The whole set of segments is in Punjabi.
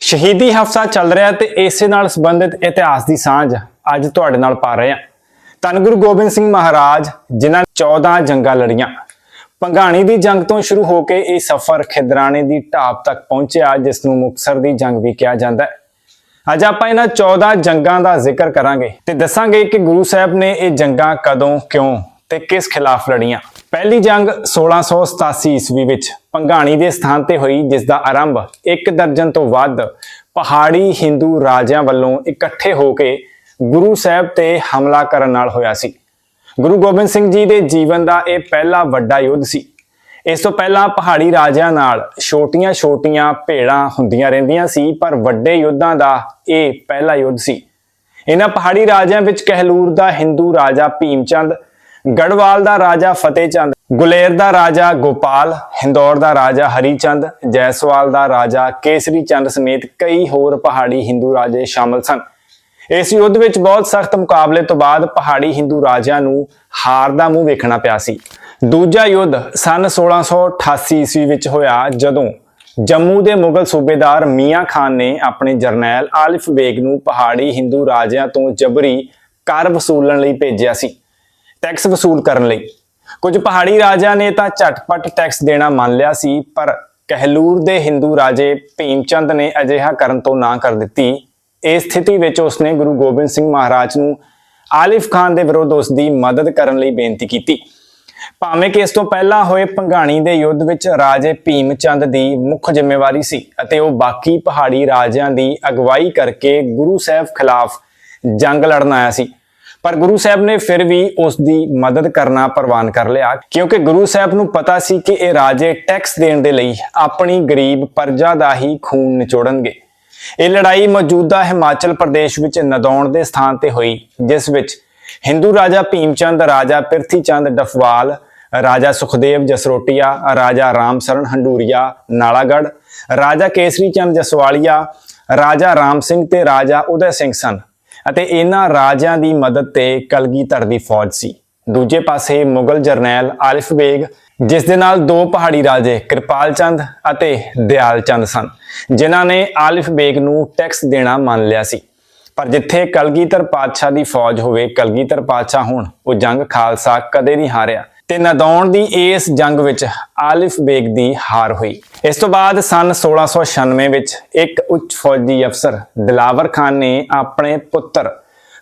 ਸ਼ਹੀਦੀ ਹਫ਼ਸਾ ਚੱਲ ਰਿਹਾ ਤੇ ਇਸੇ ਨਾਲ ਸੰਬੰਧਿਤ ਇਤਿਹਾਸ ਦੀ ਸਾਂਝ ਅੱਜ ਤੁਹਾਡੇ ਨਾਲ ਪਾ ਰਹੇ ਹਾਂ। ਧੰਨ ਗੁਰੂ ਗੋਬਿੰਦ ਸਿੰਘ ਮਹਾਰਾਜ, ਜਿਨ੍ਹਾਂ ਨੇ 14 ਜੰਗਾਂ ਲੜੀਆਂ। ਪੰਘਾਣੀ ਦੀ ਜੰਗ ਤੋਂ ਸ਼ੁਰੂ ਹੋ ਕੇ ਇਹ ਸਫ਼ਰ ਖਿਦਰਾਣੇ ਦੀ ਢਾਬ ਤੱਕ ਪਹੁੰਚਿਆ, ਜਿਸ ਨੂੰ ਮੁਕਤਸਰ ਦੀ ਜੰਗ ਵੀ ਕਿਹਾ ਜਾਂਦਾ ਹੈ। ਅੱਜ ਆਪਾਂ ਇਹਨਾਂ 14 ਜੰਗਾਂ ਦਾ ਜ਼ਿਕਰ ਕਰਾਂਗੇ ਤੇ ਦੱਸਾਂਗੇ ਕਿ ਗੁਰੂ ਸਾਹਿਬ ਨੇ ਇਹ ਜੰਗਾਂ ਕਦੋਂ, ਕਿਉਂ ਤੇ ਕਿਸ ਖਿਲਾਫ ਲੜੀਆਂ। ਪਹਿਲੀ ਜੰਗ 1687 ਈਸਵੀ ਵਿੱਚ ਪੰਘਾਣੀ ਦੇ ਸਥਾਨ ਤੇ ਹੋਈ, ਜਿਸ ਦਾ ਆਰੰਭ ਇੱਕ ਦਰਜਨ ਤੋਂ ਵੱਧ ਪਹਾੜੀ ਹਿੰਦੂ ਰਾਜਿਆਂ ਵੱਲੋਂ ਇਕੱਠੇ ਹੋ ਕੇ ਗੁਰੂ ਸਾਹਿਬ ਤੇ ਹਮਲਾ ਕਰਨ ਨਾਲ ਹੋਇਆ ਸੀ। ਗੁਰੂ ਗੋਬਿੰਦ ਸਿੰਘ ਜੀ ਦੇ ਜੀਵਨ ਦਾ ਇਹ ਪਹਿਲਾ ਵੱਡਾ ਯੁੱਧ ਸੀ। ਇਸ ਤੋਂ ਪਹਿਲਾਂ ਪਹਾੜੀ ਰਾਜਿਆਂ ਨਾਲ ਛੋਟੀਆਂ-ਛੋਟੀਆਂ ਭੇੜਾਂ ਹੁੰਦੀਆਂ ਰਹਿੰਦੀਆਂ ਸੀ, ਪਰ ਵੱਡੇ ਯੁੱਧਾਂ ਦਾ ਇਹ ਪਹਿਲਾ ਯੁੱਧ ਸੀ। ਇਹਨਾਂ ਪਹਾੜੀ ਰਾਜਿਆਂ ਵਿੱਚ ਕਹਿਲੂਰ ਦਾ ਹਿੰਦੂ ਰਾਜਾ ਭੀਮਚੰਦ ਗੜਵਾਲ ਦਾ ਰਾਜਾ ਫਤਿਹ ਚੰਦ ਗੁਲੇਰ ਦਾ ਰਾਜਾ ਗੋਪਾਲ, ਹਿੰਦੌਰ ਦਾ ਰਾਜਾ ਹਰੀ ਚੰਦ ਜੈਸਵਾਲ ਦਾ ਰਾਜਾ ਕੇਸਰੀ ਚੰਦ ਸਮੇਤ ਕਈ ਹੋਰ ਪਹਾੜੀ ਹਿੰਦੂ ਰਾਜੇ ਸ਼ਾਮਲ ਸਨ। ਇਸ ਯੁੱਧ ਵਿੱਚ ਬਹੁਤ ਸਖਤ ਮੁਕਾਬਲੇ ਤੋਂ ਬਾਅਦ ਪਹਾੜੀ ਹਿੰਦੂ ਰਾਜਿਆਂ ਨੂੰ ਹਾਰ ਦਾ ਮੂੰਹ ਵੇਖਣਾ ਪਿਆ ਸੀ। ਦੂਜਾ ਯੁੱਧ ਸਨ 1688 ਈਸਵੀ ਵਿੱਚ ਹੋਇਆ, ਜਦੋਂ ਜੰਮੂ ਦੇ ਮੁਗਲ ਸੂਬੇਦਾਰ ਮੀਆਂ ਖਾਨ ਨੇ ਆਪਣੇ ਜਰਨੈਲ ਆਲਿਫ ਬੇਗ ਨੂੰ ਪਹਾੜੀ ਹਿੰਦੂ ਰਾਜਿਆਂ ਤੋਂ ਜਬਰੀ ਕਰ ਵਸੂਲਣ ਲਈ ਭੇਜਿਆ ਸੀ। ਟੈਕਸ ਵਸੂਲ ਕਰਨ ਲਈ। ਕੁਝ ਪਹਾੜੀ ਰਾਜਿਆਂ ਨੇ ਤਾਂ ਝਟਪਟ ਟੈਕਸ ਦੇਣਾ ਮੰਨ ਲਿਆ ਸੀ, ਪਰ ਕਹਿਲੂਰ ਦੇ ਹਿੰਦੂ ਰਾਜੇ ਭੀਮਚੰਦ ਨੇ ਅਜਿਹਾ ਕਰਨ ਤੋਂ ਨਾ ਕਰ ਦਿੱਤੀ। ਇਸ ਸਥਿਤੀ ਵਿੱਚ ਉਸਨੇ ਗੁਰੂ ਗੋਬਿੰਦ ਸਿੰਘ ਮਹਾਰਾਜ ਨੂੰ ਆਲਿਫ ਖਾਨ ਦੇ ਵਿਰੁੱਧ ਉਸ ਦੀ ਮਦਦ ਕਰਨ ਲਈ ਬੇਨਤੀ ਕੀਤੀ। ਭਾਵੇਂ ਕਿ ਇਸ ਤੋਂ ਪਹਿਲਾਂ ਹੋਏ ਪੰਘਾਣੀ ਦੇ ਯੁੱਧ ਵਿੱਚ ਰਾਜੇ ਭੀਮਚੰਦ ਦੀ ਮੁੱਖ ਜ਼ਿੰਮੇਵਾਰੀ ਸੀ ਅਤੇ ਉਹ ਬਾਕੀ ਪਹਾੜੀ ਰਾਜਿਆਂ ਦੀ ਅਗਵਾਈ ਕਰਕੇ ਗੁਰੂ ਸਾਹਿਬ ਖਿਲਾਫ ਜੰਗ ਲੜਨ ਆਇਆ ਸੀ। ਪਰ ਗੁਰੂ ਸਾਹਿਬ ਨੇ ਫਿਰ ਵੀ ਉਸ ਦੀ ਮਦਦ ਕਰਨਾ ਪ੍ਰਵਾਨ ਕਰ ਲਿਆ, ਕਿਉਂਕਿ ਗੁਰੂ ਸਾਹਿਬ ਨੂੰ ਪਤਾ ਸੀ ਕਿ ਇਹ ਰਾਜੇ ਟੈਕਸ ਦੇਣ ਦੇ ਲਈ ਆਪਣੀ ਗਰੀਬ ਪਰਜਾ ਦਾ ਹੀ ਖੂਨ ਨਿਚੋੜਨਗੇ। ਇਹ ਲੜਾਈ ਮੌਜੂਦਾ ਹਿਮਾਚਲ ਪ੍ਰਦੇਸ਼ ਵਿੱਚ ਨਦੌਣ ਦੇ ਸਥਾਨ ਤੇ ਹੋਈ, ਜਿਸ ਵਿੱਚ ਹਿੰਦੂ ਰਾਜਾ ਭੀਮਚੰਦ, ਰਾਜਾ ਪਿਰਥੀਚੰਦ ਡਫਵਾਲ, ਰਾਜਾ ਸੁਖਦੇਵ ਜਸਰੋਟੀਆ, ਰਾਜਾ ਰਾਮਸਰਨ ਹੰਡੂਰੀਆ ਨਾਲਾਗੜ ਰਾਜਾ ਕੇਸਰੀ ਚੰਦ ਜਸਵਾਲੀਆ, ਰਾਜਾ ਰਾਮ ਸਿੰਘ ਤੇ ਰਾਜਾ ਉਦੈ ਸਿੰਘ ਸਨ। ਅਤੇ ਇਹਨਾਂ ਰਾਜਿਆਂ ਦੀ ਮਦਦ ਤੇ ਕਲਗੀਧਰ ਦੀ ਫੌਜ ਸੀ। ਦੂਜੇ ਪਾਸੇ ਮੁਗਲ ਜਰਨੈਲ ਆਲਿਫ ਬੇਗ, ਜਿਸ ਦੇ ਨਾਲ ਦੋ ਪਹਾੜੀ ਰਾਜੇ ਕਿਰਪਾਲ ਚੰਦ ਅਤੇ ਦਿਆਲ ਚੰਦ ਸਨ, ਜਿਨ੍ਹਾਂ ਨੇ ਆਲਿਫ ਬੇਗ ਨੂੰ ਟੈਕਸ ਦੇਣਾ ਮੰਨ ਲਿਆ ਸੀ। ਪਰ ਜਿੱਥੇ ਕਲਗੀਧਰ ਪਾਤਸ਼ਾਹ ਦੀ ਫੌਜ ਹੋਵੇ, ਕਲਗੀਧਰ ਪਾਤਸ਼ਾਹ ਹੋਣ ਉਹ ਜੰਗ ਖਾਲਸਾ ਕਦੇ ਨਹੀਂ ਹਾਰਿਆ। ਤੇ ਨਦੌਣ ਦੀ ਇਸ ਜੰਗ ਵਿੱਚ ਆਲਿਫ ਬੇਗ ਦੀ ਹਾਰ ਹੋਈ। ਇਸ ਤੋਂ ਬਾਅਦ ਸਨ 1696 ਵਿੱਚ ਇੱਕ ਉੱਚ ਫੌਜੀ ਅਫਸਰ ਦਿਲਾਵਰ ਖਾਨ ਨੇ ਆਪਣੇ ਪੁੱਤਰ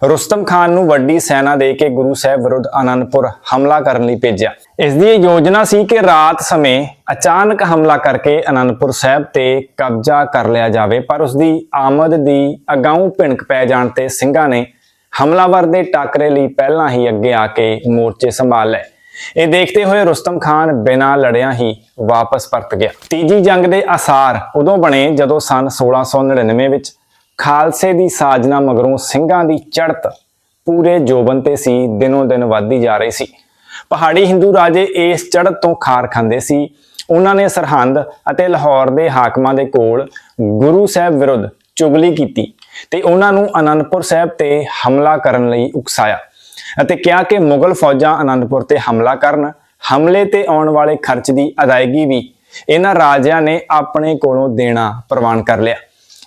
ਰੁਸਤਮ ਖਾਨ ਨੂੰ ਵੱਡੀ ਸੈਨਾ ਦੇ ਕੇ ਗੁਰੂ ਸਾਹਿਬ ਵਿਰੁੱਧ ਆਨੰਦਪੁਰ ਹਮਲਾ ਕਰਨ ਲਈ ਭੇਜਿਆ। ਇਸ ਦੀ ਇਹ ਯੋਜਨਾ ਸੀ ਕਿ ਰਾਤ ਸਮੇਂ ਅਚਾਨਕ ਹਮਲਾ ਕਰਕੇ ਆਨੰਦਪੁਰ ਸਾਹਿਬ ਤੇ ਕਬਜ਼ਾ ਕਰ ਲਿਆ ਜਾਵੇ, ਪਰ ਉਸ ਦੀ ਆਮਦ ਦੀ ਅਗਾਊਂ ਭਿਣਕ ਪੈ ਜਾਣ ਤੇ ਸਿੰਘਾਂ ਨੇ ਹਮਲਾਵਰ ਦੇ ਟਾਕਰੇ ਲਈ ਪਹਿਲਾਂ ਹੀ ਅੱਗੇ ਆ ਕੇ ਮੋਰਚੇ ਸੰਭਾਲ ਲਏ। ਇਹ ਦੇਖਦੇ ਹੋਏ ਰੁਸਤਮ ਖਾਨ ਬਿਨਾਂ ਲੜਿਆਂ ਹੀ ਵਾਪਸ ਪਰਤ ਗਿਆ। ਤੀਜੀ ਜੰਗ ਦੇ ਆਸਾਰ ਉਦੋਂ ਬਣੇ ਜਦੋਂ ਸਨ 1699 ਵਿੱਚ ਖਾਲਸੇ ਦੀ ਸਾਜਨਾ ਮਗਰੋਂ ਸਿੰਘਾਂ ਦੀ ਚੜ੍ਹਤ ਪੂਰੇ ਜੋਬਨ ਤੇ ਸੀ, ਦਿਨੋਂ ਦਿਨ ਵੱਧਦੀ ਜਾ ਰਹੀ ਸੀ। ਪਹਾੜੀ ਹਿੰਦੂ ਰਾਜੇ ਇਸ ਚੜ੍ਹਤ ਤੋਂ ਖਾਰ ਖਾਂਦੇ ਸੀ। ਉਹਨਾਂ ਨੇ ਸਰਹੰਦ ਅਤੇ ਲਾਹੌਰ ਦੇ ਹਾਕਮਾਂ ਦੇ ਕੋਲ ਗੁਰੂ ਸਾਹਿਬ ਵਿਰੁੱਧ ਚੁਗਲੀ ਕੀਤੀ ਤੇ ਉਹਨਾਂ ਨੂੰ ਅਨੰਦਪੁਰ ਸਾਹਿਬ ਤੇ ਹਮਲਾ ਕਰਨ ਲਈ ਉਕਸਾਇਆ। ਅਤੇ ਕਿਹਾ ਕਿ ਮੁਗਲ ਫੌਜਾਂ ਅਨੰਦਪੁਰ ਤੇ ਹਮਲਾ ਕਰਨ, ਹਮਲੇ ਤੇ ਆਉਣ ਵਾਲੇ ਖਰਚ ਦੀ ਅਦਾਇਗੀ ਵੀ ਇਹਨਾਂ ਰਾਜਿਆਂ ਨੇ ਆਪਣੇ ਕੋਲੋਂ ਦੇਣਾ ਪ੍ਰਵਾਨ ਕਰ ਲਿਆ।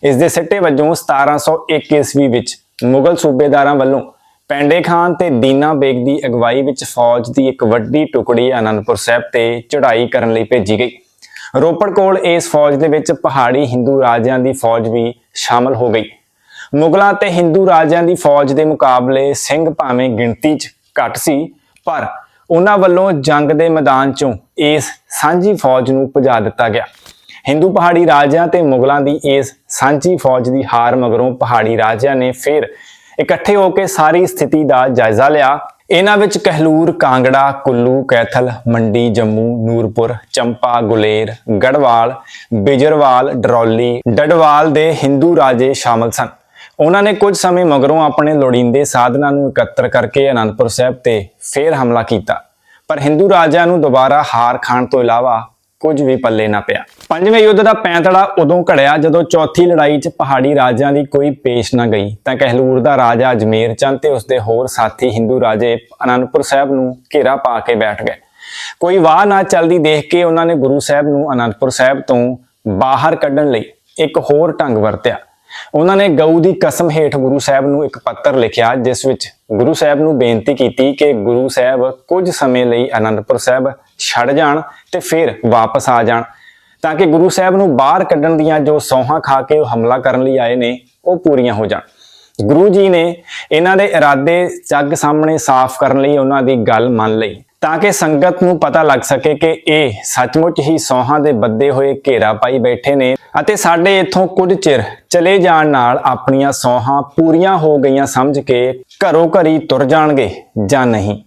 ਇਸ ਦੇ ਸਿੱਟੇ ਵਜੋਂ 1701 ਈਸਵੀ ਵਿੱਚ ਮੁਗਲ ਸੂਬੇਦਾਰਾਂ ਵੱਲੋਂ ਪੈਂਡੇ ਖਾਨ ਤੇ ਦੀਨਾ ਬੇਗ ਦੀ ਅਗਵਾਈ ਵਿੱਚ ਫੌਜ ਦੀ ਇੱਕ ਵੱਡੀ ਟੁਕੜੀ ਅਨੰਦਪੁਰ ਸਾਹਿਬ ਤੇ ਚੜ੍ਹਾਈ ਕਰਨ ਲਈ ਭੇਜੀ ਗਈ। ਰੋਪੜ ਕੋਲ ਇਸ ਫੌਜ ਦੇ ਵਿੱਚ ਪਹਾੜੀ ਹਿੰਦੂ ਰਾਜਿਆਂ ਦੀ ਫੌਜ ਵੀ ਸ਼ਾਮਲ ਹੋ ਗਈ। ਮੁਗਲਾਂ ਤੇ ਹਿੰਦੂ ਰਾਜਿਆਂ ਦੀ ਫੌਜ ਦੇ ਮੁਕਾਬਲੇ ਸਿੰਘ ਭਾਵੇਂ ਗਿਣਤੀ 'ਚ ਘੱਟ ਸੀ, ਪਰ ਉਹਨਾਂ ਵੱਲੋਂ ਜੰਗ ਦੇ ਮੈਦਾਨ 'ਚੋਂ ਇਸ ਸਾਂਝੀ ਫੌਜ ਨੂੰ ਭਜਾ ਦਿੱਤਾ ਗਿਆ। ਹਿੰਦੂ ਪਹਾੜੀ ਰਾਜਿਆਂ ਤੇ ਮੁਗਲਾਂ ਦੀ ਇਸ ਸਾਂਝੀ ਫੌਜ ਦੀ ਹਾਰ ਮਗਰੋਂ ਪਹਾੜੀ ਰਾਜਿਆਂ ਨੇ ਫਿਰ ਇਕੱਠੇ ਹੋ ਕੇ ਸਾਰੀ ਸਥਿਤੀ ਦਾ ਜਾਇਜ਼ਾ ਲਿਆ। ਇਹਨਾਂ ਵਿੱਚ ਕਹਿਲੂਰ, ਕਾਂਗੜਾ, ਕੁੱਲੂ, ਕੈਥਲ, ਮੰਡੀ, ਜੰਮੂ, ਨੂਰਪੁਰ, ਚੰਪਾ, ਗੁਲੇਰ, ਗੜਵਾਲ, ਬਿਜਰਵਾਲ, ਡਰੌਲੀ ਡਡਵਾਲ ਦੇ ਹਿੰਦੂ ਰਾਜੇ ਸ਼ਾਮਲ ਸਨ। ਉਹਨਾਂ ਨੇ ਕੁਝ ਸਮੇਂ ਮਗਰੋਂ ਆਪਣੇ ਲੋੜੀਂਦੇ ਸਾਧਨਾਂ ਨੂੰ ਇਕੱਤਰ ਕਰਕੇ ਅਨੰਦਪੁਰ ਸਾਹਿਬ ਤੇ ਫੇਰ ਹਮਲਾ ਕੀਤਾ। ਪਰ ਹਿੰਦੂ ਰਾਜਿਆਂ ਨੂੰ ਦੁਬਾਰਾ ਹਾਰ ਖਾਣ ਤੋਂ ਇਲਾਵਾ ਕੁਝ ਵੀ ਪੱਲੇ ਨਾ ਪਿਆ। ਪੰਜਵੇਂ ਯੁੱਧ ਦਾ ਪੈਂਤੜਾ ਉਦੋਂ ਘੜਿਆ ਜਦੋਂ ਚੌਥੀ ਲੜਾਈ 'ਚ ਪਹਾੜੀ ਰਾਜਿਆਂ ਦੀ ਕੋਈ ਪੇਸ਼ ਨਾ ਗਈ। ਤਾਂ ਕਹਿਲੂਰ ਦਾ ਰਾਜਾ ਅਜਮੇਰ ਚੰਦ ਤੇ ਉਸਦੇ ਹੋਰ ਸਾਥੀ ਹਿੰਦੂ ਰਾਜੇ ਅਨੰਦਪੁਰ ਸਾਹਿਬ ਨੂੰ ਘੇਰਾ ਪਾ ਕੇ ਬੈਠ ਗਏ। ਕੋਈ ਵਾਹ ਨਾ ਚੱਲਦੀ ਦੇਖ ਕੇ ਉਹਨਾਂ ਨੇ ਗੁਰੂ ਸਾਹਿਬ ਨੂੰ ਅਨੰਦਪੁਰ ਸਾਹਿਬ ਤੋਂ ਬਾਹਰ ਕੱਢਣ ਲਈ ਇੱਕ ਹੋਰ ਢੰਗ ਵਰਤਿਆ। ਉਹਨਾਂ ਨੇ ਗਊ ਦੀ ਕਸਮ ਹੇਠ ਗੁਰੂ ਸਾਹਿਬ ਨੂੰ ਇੱਕ ਪੱਤਰ ਲਿਖਿਆ, ਜਿਸ ਵਿੱਚ ਗੁਰੂ ਸਾਹਿਬ ਨੂੰ ਬੇਨਤੀ ਕੀਤੀ ਕਿ ਗੁਰੂ ਸਾਹਿਬ ਕੁਝ ਸਮੇਂ ਲਈ ਅਨੰਦਪੁਰ ਸਾਹਿਬ ਛੱਡ ਜਾਣ ਤੇ ਫਿਰ ਵਾਪਸ ਆ ਜਾਣ, ਤਾਂ ਕਿ ਗੁਰੂ ਸਾਹਿਬ ਨੂੰ ਬਾਹਰ ਕੱਢਣ ਦੀਆਂ ਜੋ ਸੌਹਾਂ ਖਾ ਕੇ ਉਹ ਹਮਲਾ ਕਰਨ ਲਈ ਆਏ ਨੇ, ਉਹ ਪੂਰੀਆਂ ਹੋ ਜਾਣ। ਗੁਰੂ ਜੀ ਨੇ ਇਹਨਾਂ ਦੇ ਇਰਾਦੇ ਜੱਗ ਸਾਹਮਣੇ ਸਾਫ਼ ਕਰਨ ਲਈ ਉਹਨਾਂ ਦੀ ਗੱਲ ਮੰਨ ਲਈ। ਤਾਂ ਕਿ ਸੰਗਤ ਨੂੰ ਪਤਾ ਲੱਗ ਸਕੇ ਕਿ ਇਹ ਸੱਚਮੁੱਚ ਹੀ ਸੋਹਾਂ ਦੇ ਬੱਦੇ ਹੋਏ ਘੇਰਾ ਪਾਈ ਬੈਠੇ ਨੇ ਅਤੇ ਸਾਡੇ ਇੱਥੋਂ ਕੁਝ ਚਿਰ ਚਲੇ ਜਾਣ ਨਾਲ ਆਪਣੀਆਂ ਸੋਹਾਂ ਪੂਰੀਆਂ ਹੋ ਗਈਆਂ ਸਮਝ ਕੇ ਘਰੋਂ ਘਰੀ ਤੁਰ ਜਾਣਗੇ ਜਾਂ ਨਹੀਂ।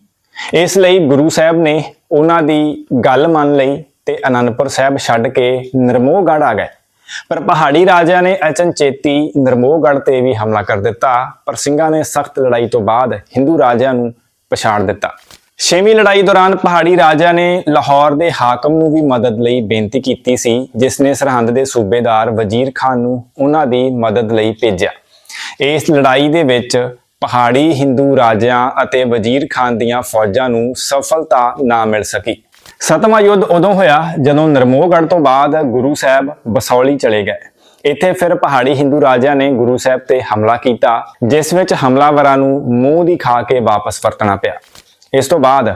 ਇਸ ਲਈ ਗੁਰੂ ਸਾਹਿਬ ਨੇ ਉਹਨਾਂ ਦੀ ਗੱਲ ਮੰਨ ਲਈ ਤੇ ਅਨੰਦਪੁਰ ਸਾਹਿਬ ਛੱਡ ਕੇ ਨਿਰਮੋਹਗੜ੍ਹ ਆ ਗਏ। ਪਰ ਪਹਾੜੀ ਰਾਜਿਆਂ ਨੇ ਅਚਨਚੇਤੀ ਨਿਰਮੋਹਗੜ੍ਹ ਤੇ ਵੀ ਹਮਲਾ ਕਰ ਦਿੱਤਾ, ਪਰ ਸਿੰਘਾਂ ਨੇ ਸਖਤ ਲੜਾਈ ਤੋਂ ਬਾਅਦ ਹਿੰਦੂ ਰਾਜਿਆਂ ਨੂੰ ਪਛਾੜ ਦਿੱਤਾ। ਛੇਵੀਂ ਲੜਾਈ ਦੌਰਾਨ ਪਹਾੜੀ ਰਾਜਿਆਂ ਨੇ ਲਾਹੌਰ ਦੇ ਹਾਕਮ ਨੂੰ ਵੀ ਮਦਦ ਲਈ ਬੇਨਤੀ ਕੀਤੀ ਸੀ, ਜਿਸ ਨੇ ਸਰਹੰਦ ਦੇ ਸੂਬੇਦਾਰ ਵਜ਼ੀਰ ਖਾਨ ਨੂੰ ਉਹਨਾਂ ਦੀ ਮਦਦ ਲਈ ਭੇਜਿਆ। ਇਸ ਲੜਾਈ ਦੇ ਵਿੱਚ ਪਹਾੜੀ ਹਿੰਦੂ ਰਾਜਿਆਂ ਅਤੇ ਵਜ਼ੀਰ ਖਾਨ ਦੀਆਂ ਫੌਜਾਂ ਨੂੰ ਸਫਲਤਾ ਨਾ ਮਿਲ ਸਕੀ। ਸਤਵਾਂ ਯੁੱਧ ਉਦੋਂ ਹੋਇਆ ਜਦੋਂ ਨਰਮੋਹਗੜ੍ਹ ਤੋਂ ਬਾਅਦ ਗੁਰੂ ਸਾਹਿਬ ਬਸੌਲੀ ਚਲੇ ਗਏ। ਇੱਥੇ ਫਿਰ ਪਹਾੜੀ ਹਿੰਦੂ ਰਾਜਿਆਂ ਨੇ ਗੁਰੂ ਸਾਹਿਬ ਤੇ ਹਮਲਾ ਕੀਤਾ, ਜਿਸ ਵਿੱਚ ਹਮਲਾਵਰਾਂ ਨੂੰ ਮੂੰਹ ਦੀ ਖਾ ਕੇ ਵਾਪਸ ਵਰਤਣਾ ਪਿਆ। ਇਸ ਤੋਂ ਬਾਅਦ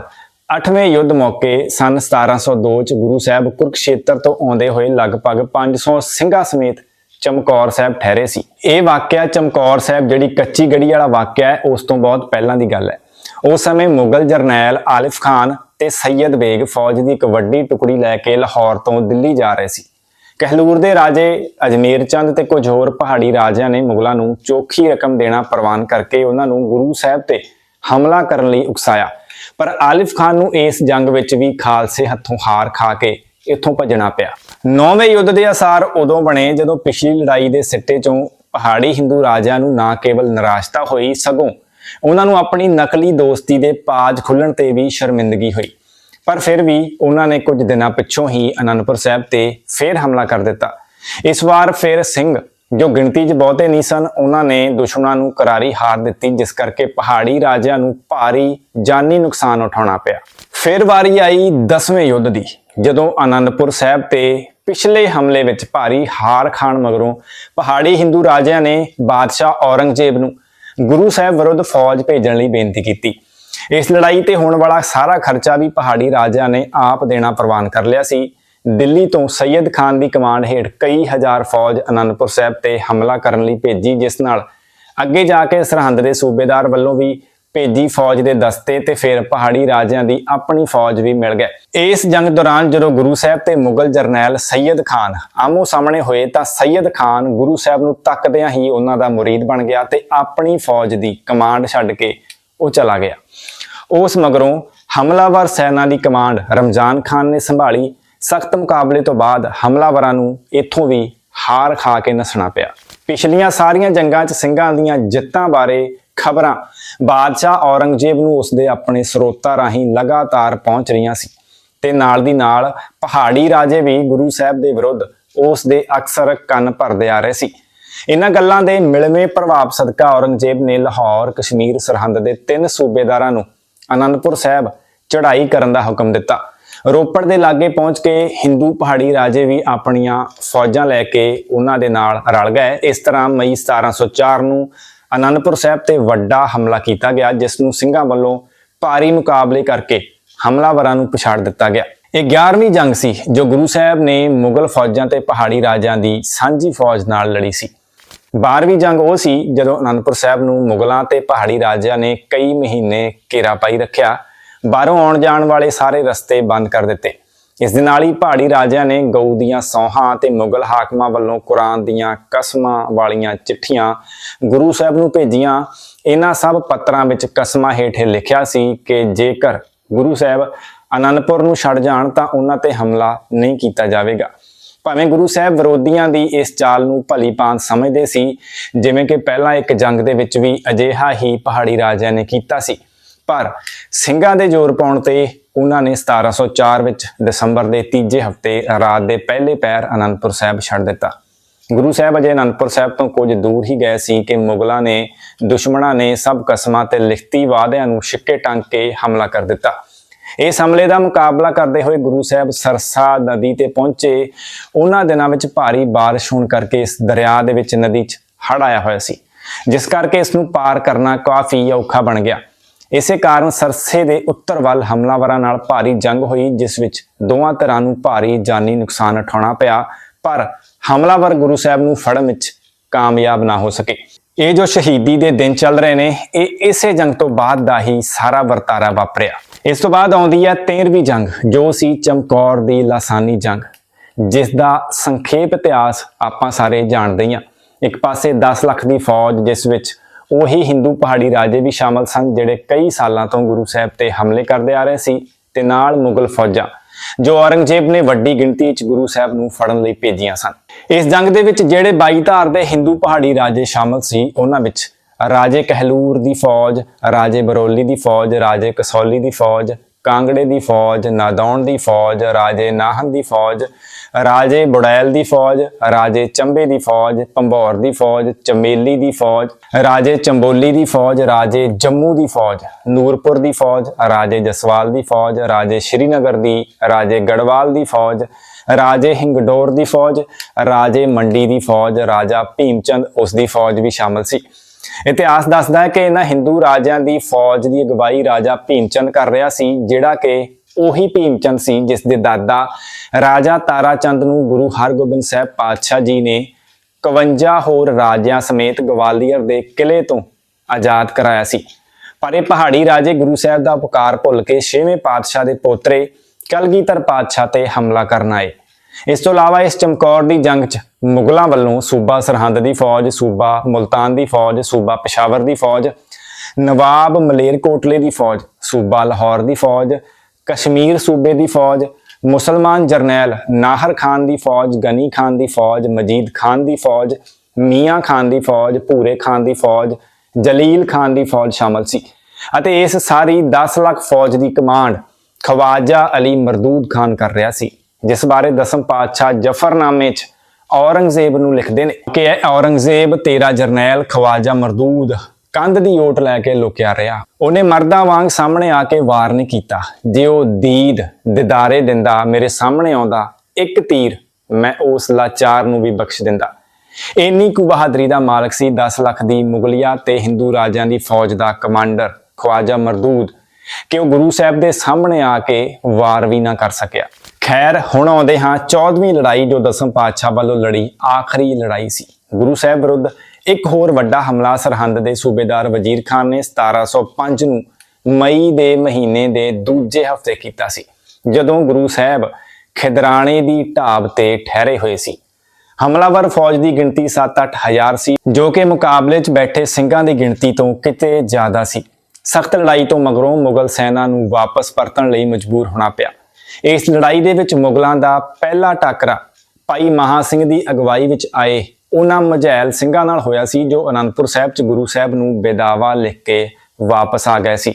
8ਵੇਂ ਯੁੱਧ ਮੌਕੇ ਸਨ 1702 ਚ ਗੁਰੂ ਸਾਹਿਬ ਕੁਰਕਸ਼ੇਤਰ ਤੋਂ ਆਉਂਦੇ ਹੋਏ ਲਗਭਗ 500 ਸਿੰਘਾਂ ਸਮੇਤ ਚਮਕੌਰ ਸਾਹਿਬ ਠਹਿਰੇ ਸੀ। ਇਹ ਵਾਕਿਆ ਚਮਕੌਰ ਸਾਹਿਬ ਜਿਹੜੀ ਕੱਚੀ ਗੜੀ ਵਾਲਾ ਵਾਕਿਆ ਹੈ, ਉਸ ਤੋਂ ਬਹੁਤ ਪਹਿਲਾਂ ਦੀ ਗੱਲ ਹੈ। ਉਸ ਸਮੇਂ ਮੁਗਲ ਜਰਨੈਲ ਆਲਿਫ ਖਾਨ ਤੇ ਸੈਯਦ ਬੇਗ ਫੌਜ ਦੀ ਇੱਕ ਵੱਡੀ ਟੁਕੜੀ ਲੈ ਕੇ ਲਾਹੌਰ ਤੋਂ ਦਿੱਲੀ ਜਾ ਰਹੇ ਸੀ। ਕਹਿਲੂਰ ਦੇ ਰਾਜੇ ਅਜਮੇਰ ਚੰਦ ਤੇ ਕੁਝ ਹੋਰ ਪਹਾੜੀ ਰਾਜਿਆਂ ਨੇ ਮੁਗਲਾਂ ਨੂੰ ਚੋਖੀ ਰਕਮ ਦੇਣਾ ਪ੍ਰਵਾਨ ਕਰਕੇ ਉਹਨਾਂ ਨੂੰ ਗੁਰੂ ਸਾਹਿਬ ਤੇ ਹਮਲਾ ਕਰਨ ਲਈ ਉਕਸਾਇਆ। ਪਰ ਆਲਿਫ ਖਾਨ ਨੂੰ ਇਸ ਜੰਗ ਵਿੱਚ ਵੀ ਖਾਲਸੇ ਹੱਥੋਂ ਹਾਰ ਖਾ ਕੇ ਇੱਥੋਂ ਭੱਜਣਾ ਪਿਆ। ਨੌਵੇਂ ਯੁੱਧ ਦੇ ਅਸਾਰ ਉਦੋਂ ਬਣੇ ਜਦੋਂ ਪਿਛਲੀ ਲੜਾਈ ਦੇ ਸਿੱਟੇ ਚੋਂ ਪਹਾੜੀ ਹਿੰਦੂ ਰਾਜਿਆਂ ਨੂੰ ਨਾ ਕੇਵਲ ਨਿਰਾਸ਼ਤਾ ਹੋਈ, ਸਗੋਂ ਉਹਨਾਂ ਨੂੰ ਆਪਣੀ ਨਕਲੀ ਦੋਸਤੀ ਦੇ ਪਾਜ ਖੁੱਲਣ ਤੇ ਵੀ ਸ਼ਰਮਿੰਦਗੀ ਹੋਈ। ਪਰ ਫਿਰ ਵੀ ਉਹਨਾਂ ਨੇ ਕੁਝ ਦਿਨਾਂ ਪਿੱਛੋਂ ਹੀ ਅਨੰਦਪੁਰ ਸਾਹਿਬ ਤੇ ਫੇਰ ਹਮਲਾ ਕਰ ਦਿੱਤਾ। ਇਸ ਵਾਰ ਫਿਰ ਸਿੰਘ ਜੋ ਗਿਣਤੀ 'ਚ ਬਹੁਤੇ ਨਹੀਂ ਸਨ, ਉਹਨਾਂ ਨੇ ਦੁਸ਼ਮਣਾਂ ਨੂੰ ਕਰਾਰੀ ਹਾਰ ਦਿੱਤੀ, ਜਿਸ ਕਰਕੇ ਪਹਾੜੀ ਰਾਜਿਆਂ ਨੂੰ ਭਾਰੀ ਜਾਨੀ ਨੁਕਸਾਨ ਉਠਾਉਣਾ ਪਿਆ। ਫਿਰ ਵਾਰੀ ਆਈ 10ਵੇਂ ਯੁੱਧ ਦੀ, ਜਦੋਂ ਆਨੰਦਪੁਰ ਸਾਹਿਬ ਤੇ ਪਿਛਲੇ ਹਮਲੇ ਵਿੱਚ ਭਾਰੀ ਹਾਰ ਖਾਣ ਮਗਰੋਂ ਪਹਾੜੀ ਹਿੰਦੂ ਰਾਜਿਆਂ ਨੇ ਬਾਦਸ਼ਾਹ ਔਰੰਗਜ਼ੇਬ ਨੂੰ ਗੁਰੂ ਸਾਹਿਬ ਵਿਰੁੱਧ ਫੌਜ ਭੇਜਣ ਲਈ ਬੇਨਤੀ ਕੀਤੀ। ਇਸ ਲੜਾਈ ਤੇ ਹੋਣ ਵਾਲਾ ਸਾਰਾ ਖਰਚਾ ਵੀ ਪਹਾੜੀ ਰਾਜਿਆਂ ਨੇ ਆਪ ਦੇਣਾ ਪ੍ਰਵਾਨ ਕਰ ਲਿਆ ਸੀ। ਦਿੱਲੀ ਤੋਂ ਸੈਯਦ ਖਾਨ ਦੀ ਕਮਾਂਡ ਹੇਠ ਕਈ ਹਜ਼ਾਰ ਫੌਜ ਅਨੰਦਪੁਰ ਸਾਹਿਬ ਤੇ ਹਮਲਾ ਕਰਨ ਲਈ ਭੇਜੀ, ਜਿਸ ਨਾਲ ਅੱਗੇ ਜਾ ਕੇ ਸਰਹੰਦ ਦੇ ਸੂਬੇਦਾਰ ਵੱਲੋਂ ਵੀ ਭੇਜੀ ਫੌਜ ਦੇ ਦਸਤੇ ਤੇ ਫਿਰ ਪਹਾੜੀ ਰਾਜਿਆਂ ਦੀ ਆਪਣੀ ਫੌਜ ਵੀ ਮਿਲ ਗਏ। ਇਸ ਜੰਗ ਦੌਰਾਨ ਜਦੋਂ ਗੁਰੂ ਸਾਹਿਬ ਤੇ ਮੁਗਲ ਜਰਨੈਲ ਸੈਯਦ ਖਾਨ ਆਮੋ ਸਾਹਮਣੇ ਹੋਏ ਤਾਂ ਸੈਯਦ ਖਾਨ ਗੁਰੂ ਸਾਹਿਬ ਨੂੰ ਤੱਕਦਿਆਂ ਹੀ ਉਹਨਾਂ ਦਾ ਮੁਰੀਦ ਬਣ ਗਿਆ ਤੇ ਆਪਣੀ ਫੌਜ ਦੀ ਕਮਾਂਡ ਛੱਡ ਕੇ ਉਹ ਚਲਾ ਗਿਆ। ਉਸ ਮਗਰੋਂ ਹਮਲਾਵਰ ਸੈਨਾ ਦੀ ਕਮਾਂਡ ਰਮਜ਼ਾਨ ਖਾਨ ਨੇ ਸੰਭਾਲੀ ਸਖਤ ਮੁਕਾਬਲੇ ਤੋਂ ਬਾਅਦ ਹਮਲਾਵਰਾਂ ਨੂੰ ਇੱਥੋਂ ਵੀ ਹਾਰ ਖਾ ਕੇ ਨਸਣਾ ਪਿਆ। ਪਿਛਲੀਆਂ ਸਾਰੀਆਂ ਜੰਗਾਂ 'ਚ ਸਿੰਘਾਂ ਦੀਆਂ ਜਿੱਤਾਂ ਬਾਰੇ ਖਬਰਾਂ ਬਾਦਸ਼ਾਹ ਔਰੰਗਜ਼ੇਬ ਨੂੰ ਉਸਦੇ ਆਪਣੇ ਸਰੋਤਾਂ ਰਾਹੀਂ ਲਗਾਤਾਰ ਪਹੁੰਚ ਰਹੀਆਂ ਸੀ ਤੇ ਨਾਲ ਦੀ ਨਾਲ ਪਹਾੜੀ ਰਾਜੇ ਵੀ ਗੁਰੂ ਸਾਹਿਬ ਦੇ ਵਿਰੁੱਧ ਉਸ ਦੇ ਅਕਸਰ ਕੰਨ ਭਰਦੇ ਆ ਰਹੇ ਸੀ। ਇਹਨਾਂ ਗੱਲਾਂ ਦੇ ਮਿਲਵੇਂ ਪ੍ਰਭਾਵ ਸਦਕਾ ਔਰੰਗਜ਼ੇਬ ਨੇ ਲਾਹੌਰ, ਕਸ਼ਮੀਰ ਸਰਹੰਦ ਦੇ ਤਿੰਨ ਸੂਬੇਦਾਰਾਂ ਨੂੰ ਅਨੰਦਪੁਰ ਸਾਹਿਬ ਚੜ੍ਹਾਈ ਕਰਨ ਦਾ ਹੁਕਮ ਦਿੱਤਾ। ਰੋਪੜ ਦੇ ਲਾਗੇ ਪਹੁੰਚ ਕੇ ਹਿੰਦੂ ਪਹਾੜੀ ਰਾਜੇ ਵੀ ਆਪਣੀਆਂ ਫੌਜਾਂ ਲੈ ਕੇ ਉਹਨਾਂ ਦੇ ਨਾਲ ਰਲ ਗਏ। ਇਸ ਤਰ੍ਹਾਂ ਮਈ 1704 ਨੂੰ ਅਨੰਦਪੁਰ ਸਾਹਿਬ ਤੇ ਵੱਡਾ ਹਮਲਾ ਕੀਤਾ ਗਿਆ, ਜਿਸ ਨੂੰ ਸਿੰਘਾਂ ਵੱਲੋਂ ਭਾਰੀ ਮੁਕਾਬਲੇ ਕਰਕੇ ਹਮਲਾਵਰਾਂ ਨੂੰ ਪਛਾੜ ਦਿੱਤਾ ਗਿਆ। ਇਹ 11ਵੀਂ ਜੰਗ ਸੀ, ਜੋ ਗੁਰੂ ਸਾਹਿਬ ਨੇ ਮੁਗਲ ਫੌਜਾਂ ਤੇ ਪਹਾੜੀ ਰਾਜਿਆਂ ਦੀ ਸਾਂਝੀ ਫੌਜ ਨਾਲ ਲੜੀ ਸੀ। 12ਵੀਂ ਜੰਗ ਉਹ ਸੀ ਜਦੋਂ ਅਨੰਦਪੁਰ ਸਾਹਿਬ ਨੂੰ ਮੁਗਲਾਂ ਤੇ ਪਹਾੜੀ ਰਾਜਿਆਂ ਨੇ ਕਈ ਮਹੀਨੇ ਘੇਰਾ ਪਾਈ ਰੱਖਿਆ। ਬਾਹਰੋਂ ਆਉਣ ਜਾਣ ਵਾਲੇ ਸਾਰੇ ਰਸਤੇ ਬੰਦ ਕਰ ਦਿੱਤੇ। ਇਸ ਦੇ ਨਾਲ ਹੀ ਪਹਾੜੀ ਰਾਜਿਆਂ ਨੇ ਗਊ ਦੀਆਂ ਸੌਹਾਂ ਤੇ ਮੁਗਲ ਹਾਕਮਾਂ ਵੱਲੋਂ ਕੁਰਾਨ ਦੀਆਂ ਕਸਮਾਂ ਵਾਲੀਆਂ ਚਿੱਠੀਆਂ ਗੁਰੂ ਸਾਹਿਬ ਨੂੰ ਭੇਜੀਆਂ। ਇਹਨਾਂ ਸਭ ਪੱਤਰਾਂ ਵਿੱਚ ਕਸਮਾਂ ਹੇਠ ਲਿਖਿਆ ਸੀ ਕਿ ਜੇਕਰ ਗੁਰੂ ਸਾਹਿਬ ਅਨੰਦਪੁਰ ਨੂੰ ਛੱਡ ਜਾਣ ਤਾਂ ਉਹਨਾਂ ਤੇ ਹਮਲਾ ਨਹੀਂ ਕੀਤਾ ਜਾਵੇਗਾ। ਭਾਵੇਂ ਗੁਰੂ ਸਾਹਿਬ ਵਿਰੋਧੀਆਂ ਦੀ ਇਸ ਚਾਲ ਨੂੰ ਭਲੀ ਭਾਂਤ ਸਮਝਦੇ ਸੀ, ਜਿਵੇਂ ਕਿ ਪਹਿਲਾਂ ਇੱਕ ਜੰਗ ਦੇ ਵਿੱਚ ਵੀ ਅਜਿਹਾ ਹੀ ਪਹਾੜੀ ਰਾਜਿਆਂ ਨੇ ਕੀਤਾ ਸੀ। ਪਰ ਸਿੰਘਾਂ ਦੇ ਜ਼ੋਰ ਪਾਉਣ ਤੇ ਉਹਨਾਂ ਨੇ 1704 ਵਿੱਚ ਦਸੰਬਰ ਦੇ ਤੀਜੇ ਹਫ਼ਤੇ ਰਾਤ ਦੇ ਪਹਿਲੇ ਪੈਰ ਅਨੰਦਪੁਰ ਸਾਹਿਬ ਛੱਡ ਦਿੱਤਾ। ਗੁਰੂ ਸਾਹਿਬ ਅਜੇ ਅਨੰਦਪੁਰ ਸਾਹਿਬ ਤੋਂ ਕੁਝ ਦੂਰ ਹੀ ਗਏ ਸੀ ਕਿ ਮੁਗਲਾਂ ਨੇ, ਦੁਸ਼ਮਣਾਂ ਨੇ ਸਭ ਕਸਮਾਂ ਤੇ ਲਿਖਤੀ ਵਾਅਦਿਆਂ ਨੂੰ ਛਿੱਕੇ ਟੰਗ ਕੇ ਹਮਲਾ ਕਰ ਦਿੱਤਾ। ਇਸ ਹਮਲੇ ਦਾ ਮੁਕਾਬਲਾ ਕਰਦੇ ਹੋਏ ਗੁਰੂ ਸਾਹਿਬ ਸਰਸਾ ਨਦੀ ਤੇ ਪਹੁੰਚੇ। ਉਹਨਾਂ ਦਿਨਾਂ ਵਿੱਚ ਭਾਰੀ ਬਾਰਿਸ਼ ਹੋਣ ਕਰਕੇ ਇਸ ਦਰਿਆ ਦੇ ਵਿੱਚ ਨਦੀ 'ਚ ਹੜ੍ਹ ਆਇਆ ਹੋਇਆ ਸੀ, ਜਿਸ ਕਰਕੇ ਇਸ ਨੂੰ ਪਾਰ ਕਰਨਾ ਕਾਫੀ ਔਖਾ ਬਣ ਗਿਆ। ਇਸੇ ਕਾਰਨ ਸਰਸੇ ਦੇ ਉੱਤਰ ਵੱਲ ਹਮਲਾਵਰਾਂ ਨਾਲ ਭਾਰੀ ਜੰਗ ਹੋਈ, ਜਿਸ ਵਿੱਚ ਦੋਵਾਂ ਧਿਰਾਂ ਨੂੰ ਭਾਰੀ ਜਾਨੀ ਨੁਕਸਾਨ ਉਠਾਉਣਾ ਪਿਆ, ਪਰ ਹਮਲਾਵਰ ਗੁਰੂ ਸਾਹਿਬ ਨੂੰ ਫੜਨ ਵਿੱਚ ਕਾਮਯਾਬ ਨਾ ਹੋ ਸਕੇ। ਇਹ ਜੋ ਸ਼ਹੀਦੀ ਦੇ ਦਿਨ ਚੱਲ ਰਹੇ ਨੇ, ਇਹ ਇਸੇ ਜੰਗ ਤੋਂ ਬਾਅਦ ਦਾ ਹੀ ਸਾਰਾ ਵਰਤਾਰਾ ਵਾਪਰਿਆ। ਇਸ ਤੋਂ ਬਾਅਦ ਆਉਂਦੀ ਹੈ 13ਵੀਂ ਜੰਗ, ਜੋ ਸੀ ਚਮਕੌਰ ਦੀ ਲਾਸਾਨੀ ਜੰਗ, ਜਿਸ ਦਾ ਸੰਖੇਪ ਇਤਿਹਾਸ ਆਪਾਂ ਸਾਰੇ ਜਾਣਦੇ ਹਾਂ ਇੱਕ ਪਾਸੇ 10 ਲੱਖ ਦੀ ਫੌਜ, ਜਿਸ ਵਿੱਚ ਉਹੀ ਹਿੰਦੂ ਪਹਾੜੀ ਰਾਜੇ ਵੀ ਸ਼ਾਮਲ ਸਨ, ਜਿਹੜੇ ਕਈ ਸਾਲਾਂ ਤੋਂ ਗੁਰੂ ਸਾਹਿਬ ਤੇ ਹਮਲੇ ਕਰਦੇ ਆ ਰਹੇ ਸੀ ਤੇ ਨਾਲ ਮੁਗਲ ਫੌਜਾਂ। ਜੋ ਔਰੰਗਜ਼ੇਬ ਨੇ ਵੱਡੀ ਗਿਣਤੀ ਵਿੱਚ ਗੁਰੂ ਸਾਹਿਬ ਨੂੰ ਫੜਨ ਲਈ ਭੇਜੀਆਂ ਸਨ। ਇਸ ਜੰਗ ਦੇ ਵਿੱਚ ਜਿਹੜੇ 22 ਧਾਰ ਦੇ ਹਿੰਦੂ ਪਹਾੜੀ ਰਾਜੇ ਸ਼ਾਮਲ ਸੀ, ਉਹਨਾਂ ਵਿੱਚ ਰਾਜੇ ਕਹਿਲੂਰ ਦੀ ਫੌਜ, ਰਾਜੇ ਬਰੋਲੀ ਦੀ ਫੌਜ, ਰਾਜੇ ਕਸੌਲੀ ਦੀ ਫੌਜ ਕਾਂਗੜੇ ਦੀ ਫੌਜ ਨਾਦੌਣ ਦੀ ਫੌਜ ਰਾਜੇ ਨਾਹਨ ਦੀ ਫੌਜ ਰਾਜੇ ਬੁੜੈਲ ਦੀ ਫੌਜ ਰਾਜੇ ਚੰਬੇ ਦੀ ਫੌਜ ਪੰਬੌਰ ਦੀ ਫੌਜ ਚਮੇਲੀ ਦੀ ਫੌਜ ਰਾਜੇ ਚੰਬੋਲੀ ਦੀ ਫੌਜ ਰਾਜੇ ਜੰਮੂ ਦੀ ਫੌਜ ਨੂਰਪੁਰ ਦੀ ਫੌਜ ਰਾਜੇ ਜਸਵਾਲ ਦੀ ਫੌਜ ਰਾਜੇ ਸ਼੍ਰੀਨਗਰ ਦੀ ਰਾਜੇ ਗੜਵਾਲ ਦੀ ਫੌਜ ਰਾਜੇ ਹਿੰਗਡੋਰ ਦੀ ਫੌਜ ਰਾਜੇ ਮੰਡੀ ਦੀ ਫੌਜ ਰਾਜਾ ਭੀਮਚੰਦ ਉਸ ਦੀ ਫੌਜ ਵੀ ਸ਼ਾਮਲ ਸੀ ਇਤਿਹਾਸ ਦੱਸਦਾ ਹੈ ਕਿ ਇਹਨਾਂ ਹਿੰਦੂ ਰਾਜਿਆਂ ਦੀ ਫੌਜ ਦੀ ਅਗਵਾਈ ਰਾਜਾ ਭੀਮਚੰਦ ਕਰ ਰਿਹਾ ਸੀ, ਜਿਹੜਾ ਕਿ ਉਹੀ ਭੀਮਚੰਦ ਸੀ ਜਿਸ ਦੇ ਦਾਦਾ ਰਾਜਾ ਤਾਰਾਚੰਦ ਨੂੰ ਗੁਰੂ ਹਰਗੋਬਿੰਦ ਸਾਹਿਬ ਪਾਤਸ਼ਾਹ ਜੀ ਨੇ 51 ਹੋਰ ਰਾਜਿਆਂ ਸਮੇਤ ਗਵਾਲੀਅਰ ਦੇ ਕਿਲੇ ਤੋਂ ਆਜ਼ਾਦ ਕਰਾਇਆ ਸੀ। ਪਰ ਇਹ ਪਹਾੜੀ ਰਾਜੇ ਗੁਰੂ ਸਾਹਿਬ ਦਾ ਉਪਕਾਰ ਭੁੱਲ ਕੇ ਛੇਵੇਂ ਪਾਤਸ਼ਾਹ ਦੇ ਪੋਤਰੇ ਕਲਗੀਧਰ ਪਾਤਸ਼ਾਹ ਤੇ ਹਮਲਾ ਕਰਨ ਆਏ। ਇਸ ਤੋਂ ਇਲਾਵਾ ਇਸ ਚਮਕੌਰ ਦੀ ਜੰਗ 'ਚ ਮੁਗਲਾਂ ਵੱਲੋਂ ਸੂਬਾ ਸਰਹੰਦ ਦੀ ਫੌਜ ਸੂਬਾ ਮੁਲਤਾਨ ਦੀ ਫੌਜ ਸੂਬਾ ਪਸ਼ਾਵਰ ਦੀ ਫੌਜ ਨਵਾਬ ਮਲੇਰਕੋਟਲੇ ਦੀ ਫੌਜ ਸੂਬਾ ਲਾਹੌਰ ਦੀ ਫੌਜ ਕਸ਼ਮੀਰ ਸੂਬੇ ਦੀ ਫੌਜ ਮੁਸਲਮਾਨ ਜਰਨੈਲ ਨਾਹਰ ਖਾਨ ਦੀ ਫੌਜ ਗਨੀ ਖਾਨ ਦੀ ਫੌਜ ਮਜੀਦ ਖਾਨ ਦੀ ਫੌਜ ਮੀਆਂ ਖਾਨ ਦੀ ਫੌਜ ਭੂਰੇ ਖਾਨ ਦੀ ਫੌਜ ਜਲੀਲ ਖਾਨ ਦੀ ਫੌਜ ਸ਼ਾਮਲ ਸੀ ਅਤੇ ਇਸ ਸਾਰੀ 10 ਲੱਖ ਫੌਜ ਦੀ ਕਮਾਂਡ ਖਵਾਜਾ ਅਲੀ ਮਰਦੂਦ ਖਾਨ ਕਰ ਰਿਹਾ ਸੀ ਜਿਸ ਬਾਰੇ ਦਸਮ ਪਾਤਸ਼ਾਹ ਜਫਰਨਾਮੇ 'ਚ ਔਰੰਗਜ਼ੇਬ ਨੂੰ ਲਿਖਦੇ ਨੇ ਕਿ ਇਹ ਔਰੰਗਜ਼ੇਬ ਤੇਰਾ ਜਰਨੈਲ ਖਵਾਜਾ ਮਰਦੂਦ ਕੰਧ ਦੀ ਓਟ ਲੈ ਕੇ ਲੁਕਿਆ ਰਿਹਾ। ਉਹਨੇ ਮਰਦਾਂ ਵਾਂਗ ਸਾਹਮਣੇ ਆ ਕੇ ਵਾਰ ਨਹੀਂ ਕੀਤਾ। ਜੇ ਉਹ ਦੀਦ, ਦਿਦਾਰੇ ਦਿੰਦਾ, ਮੇਰੇ ਸਾਹਮਣੇ ਆਉਂਦਾ, ਇੱਕ ਤੀਰ, ਮੈਂ ਉਸ ਲਾਚਾਰ ਨੂੰ ਵੀ ਬਖਸ਼ ਦਿੰਦਾ। ਇੰਨੀ ਕੁ ਬਹਾਦਰੀ ਦਾ ਮਾਲਕ ਸੀ 10 ਲੱਖ ਦੀ ਮੁਗਲਿਆ ਤੇ ਹਿੰਦੂ ਰਾਜਿਆਂ ਦੀ ਫੌਜ ਦਾ ਕਮਾਂਡਰ ਖਵਾਜਾ ਮਰਦੂਦ, ਕਿ ਉਹ ਗੁਰੂ ਸਾਹਿਬ ਦੇ ਸਾਹਮਣੇ ਆ ਕੇ ਵਾਰ ਵੀ ਨਾ ਕਰ ਸਕਿਆ। ਖੈਰ, ਹੁਣ ਆਉਂਦੇ ਹਾਂ 14ਵੀਂ ਲੜਾਈ ਜੋ ਦਸਮ ਪਾਤਸ਼ਾਹ ਵੱਲੋਂ ਲੜੀ, ਆਖਰੀ ਲੜਾਈ ਸੀ। ਗੁਰੂ ਸਾਹਿਬ ਵਿਰੁੱਧ ਇੱਕ ਹੋਰ ਵੱਡਾ ਹਮਲਾ ਸਰਹੰਦ ਦੇ ਸੂਬੇਦਾਰ ਵਜ਼ੀਰ ਖਾਨ ਨੇ 1705 ਨੂੰ ਮਈ ਦੇ ਮਹੀਨੇ ਦੇ ਦੂਜੇ ਹਫ਼ਤੇ ਕੀਤਾ ਸੀ, ਜਦੋਂ ਗੁਰੂ ਸਾਹਿਬ ਖਿਦਰਾਣੇ ਦੀ ਢਾਬ ਤੇ ਠਹਿਰੇ ਹੋਏ ਸੀ। ਹਮਲਾਵਰ ਫੌਜ ਦੀ ਗਿਣਤੀ 7-8 ਹਜ਼ਾਰ ਸੀ, ਜੋ ਕਿ ਮੁਕਾਬਲੇ 'ਚ ਬੈਠੇ ਸਿੰਘਾਂ ਦੀ ਗਿਣਤੀ ਤੋਂ ਕਿਤੇ ਜ਼ਿਆਦਾ ਸੀ। ਸਖਤ ਲੜਾਈ ਤੋਂ ਮਗਰੋਂ ਮੁਗਲ ਸੈਨਾ ਨੂੰ ਵਾਪਸ ਪਰਤਣ ਲਈ ਮਜਬੂਰ ਹੋਣਾ ਪਿਆ। ਇਸ ਲੜਾਈ ਦੇ ਵਿੱਚ ਮੁਗਲਾਂ ਦਾ ਪਹਿਲਾ ਟਾਕਰਾ ਭਾਈ ਮਹਾ ਸਿੰਘ ਦੀ ਅਗਵਾਈ ਵਿੱਚ ਆਏ। ਉਹਨਾਂ ਮਝੈਲ ਸਿੰਘਾਂ ਨਾਲ ਹੋਇਆ ਸੀ, ਜੋ ਅਨੰਦਪੁਰ ਸਾਹਿਬ 'ਚ ਗੁਰੂ ਸਾਹਿਬ ਨੂੰ ਬੇਦਾਵਾ ਲਿਖ ਕੇ ਵਾਪਸ ਆ ਗਏ ਸੀ।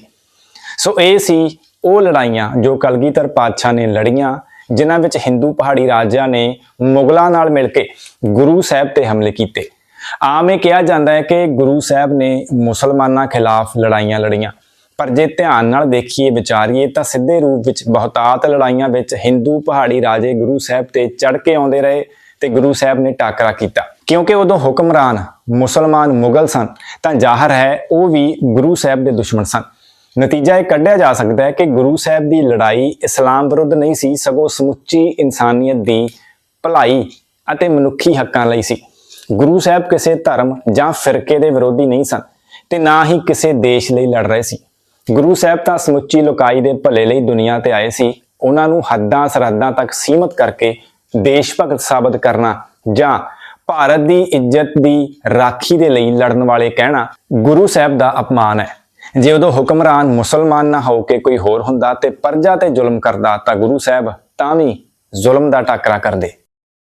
ਸੋ ਇਹ ਸੀ ਉਹ ਲੜਾਈਆਂ ਜੋ ਕਲਗੀਧਰ ਪਾਤਸ਼ਾਹ ਨੇ ਲੜੀਆਂ, ਜਿਨ੍ਹਾਂ ਵਿੱਚ ਹਿੰਦੂ ਪਹਾੜੀ ਰਾਜਿਆਂ ਨੇ ਮੁਗਲਾਂ ਨਾਲ ਮਿਲ ਕੇ ਗੁਰੂ ਸਾਹਿਬ ਤੇ ਹਮਲੇ ਕੀਤੇ। ਆਮ ਇਹ ਕਿਹਾ ਜਾਂਦਾ ਹੈ ਕਿ ਗੁਰੂ ਸਾਹਿਬ ਨੇ ਮੁਸਲਮਾਨਾਂ ਖਿਲਾਫ ਲੜਾਈਆਂ ਲੜੀਆਂ। ਪਰ ਜੇ ਧਿਆਨ ਨਾਲ ਦੇਖੀਏ, ਵਿਚਾਰੀਏ, ਤਾਂ ਸਿੱਧੇ ਰੂਪ ਵਿੱਚ ਬਹੁਤਾਤ ਲੜਾਈਆਂ ਵਿੱਚ ਹਿੰਦੂ ਪਹਾੜੀ ਰਾਜੇ ਗੁਰੂ ਸਾਹਿਬ ਤੇ ਚੜ ਕੇ ਆਉਂਦੇ ਰਹੇ ਤੇ ਗੁਰੂ ਸਾਹਿਬ ਨੇ ਟਾਕਰਾ ਕੀਤਾ। ਕਿਉਂਕਿ ਉਦੋਂ ਹੁਕਮਰਾਨ ਮੁਸਲਮਾਨ ਮੁਗਲ ਸਨ, ਤਾਂ ਜ਼ਾਹਰ ਹੈ ਉਹ ਵੀ ਗੁਰੂ ਸਾਹਿਬ ਦੇ ਦੁਸ਼ਮਣ ਸਨ। ਨਤੀਜਾ ਇਹ ਕੱਢਿਆ ਜਾ ਸਕਦਾ ਹੈ ਕਿ ਗੁਰੂ ਸਾਹਿਬ ਦੀ ਲੜਾਈ ਇਸਲਾਮ ਵਿਰੁੱਧ ਨਹੀਂ ਸੀ, ਸਗੋਂ ਸਮੁੱਚੀ ਇਨਸਾਨੀਅਤ ਦੀ ਭਲਾਈ ਅਤੇ ਮਨੁੱਖੀ ਹੱਕਾਂ ਲਈ ਸੀ। ਗੁਰੂ ਸਾਹਿਬ ਕਿਸੇ ਧਰਮ ਜਾਂ ਫਿਰਕੇ ਦੇ ਵਿਰੋਧੀ ਨਹੀਂ ਸਨ ਤੇ ਨਾ ਹੀ ਕਿਸੇ ਦੇਸ਼ ਲਈ ਲੜ ਰਹੇ ਸੀ। ਗੁਰੂ ਸਾਹਿਬ ਤਾਂ ਸਮੁੱਚੀ ਲੋਕਾਈ ਦੇ ਭਲੇ ਲਈ ਦੁਨੀਆ ਤੇ ਆਏ ਸੀ। ਉਹਨਾਂ ਨੂੰ ਹੱਦਾਂ ਸਰਹੱਦਾਂ ਤੱਕ ਸੀਮਤ ਕਰਕੇ ਦੇਸ਼ ਭਗਤ ਸਾਬਤ ਕਰਨਾ ਜਾਂ ਭਾਰਤ ਦੀ ਇੱਜ਼ਤ ਦੀ ਰਾਖੀ ਦੇ ਲਈ ਲੜਨ ਵਾਲੇ ਕਹਿਣਾ ਗੁਰੂ ਸਾਹਿਬ ਦਾ ਅਪਮਾਨ ਹੈ। ਜੇ ਉਦੋਂ ਹੁਕਮਰਾਨ ਮੁਸਲਮਾਨ ਨਾ ਹੋ ਕੇ ਕੋਈ ਹੋਰ ਹੁੰਦਾ ਤੇ ਪਰਜਾ ਤੇ ਜ਼ੁਲਮ ਕਰਦਾ ਤਾਂ ਗੁਰੂ ਸਾਹਿਬ ਤਾਂ ਵੀ ਜ਼ੁਲਮ ਦਾ ਟਾਕਰਾ ਕਰਦੇ।